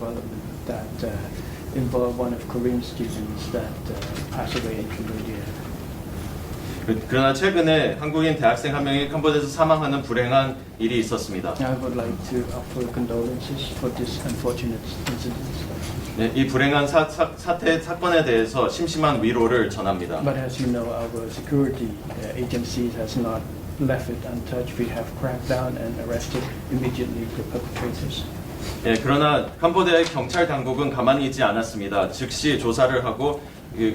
development that uh, involved one of Korean students that uh, passed away in Cambodia. 그- 그러나 최근에 한국인 대학생 한 명이 캄보디아에서 사망하는 불행한 일이 있었습니다. I would like to offer condolences for this unfortunate incident. 네, 이 불행한 사, 사, 사태 사건에 대해서 심심한 위로를 전합니다. But as you know, our security uh, agencies has not left it untouched. We have cracked down and arrested immediately the perpetrators. 예, 그러나 캄보디아의 경찰 당국은 가만히 있지 않았습니다. 즉시 조사를 하고 이,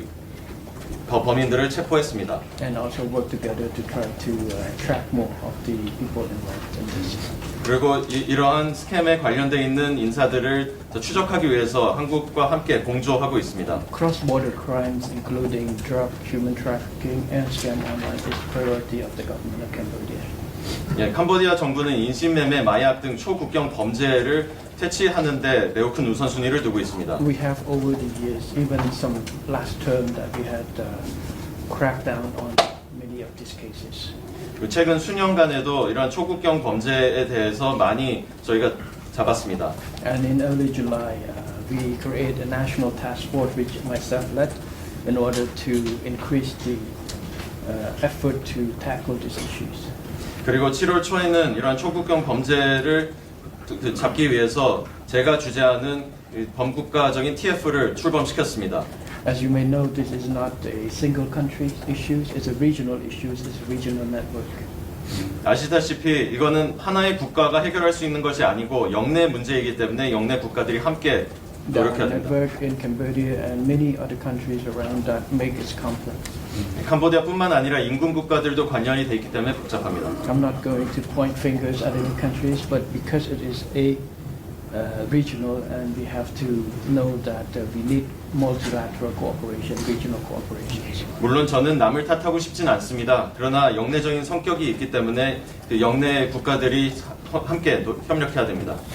거- 범인들을 체포했습니다. and also work together to try to uh, track more of the people involved in this. 그리고 이, 러한 스캠에 관련돼 있는 인사들을 더 추적하기 위해서 한국과 함께 공조하고 있습니다. Cross-border crimes, including drug, human trafficking, and scam online, is priority of the government of Cambodia. 예, 캄보디아 정부는 인신매매, 마약 등 초국경 범죄를 퇴치하는데 매우 큰 우선순위를 두고 있습니다. We have over the years, even some last term, that we had uh, cracked down on many of these cases. 최근 수년간에도 이러한 초국경 범죄에 대해서 많이 저희가 잡았습니다. And in early July, uh, we created a national task force, which myself led, in order to increase the uh, effort to tackle these issues. 그리고 7월 초에는 이러한 초국경 범죄를 그 잡기 위해서 제가 주재하는 이 범국가적인 TF를 출범시켰습니다. As you may know, this is not a single country issue, it's a regional issue, it's a regional network. 아시다시피 이거는 하나의 국가가 해결할 수 있는 것이 아니고 영내 문제이기 때문에 영내 국가들이 함께 노력해야 됩니다. network in Cambodia and many other countries around that make it complex. 캄보디아뿐만 아니라 인근 국가들도 관련이 돼 있기 때문에 복잡합니다. I'm not going to point fingers at any countries, but because it is a uh, regional and we have to know that uh, we need multilateral cooperation, regional cooperation. 물론 저는 남을 탓하고 싶진 않습니다. 그러나 영내적인 성격이 있기 때문에 그 영내 국가들이 함께 노- 협력해야 됩니다.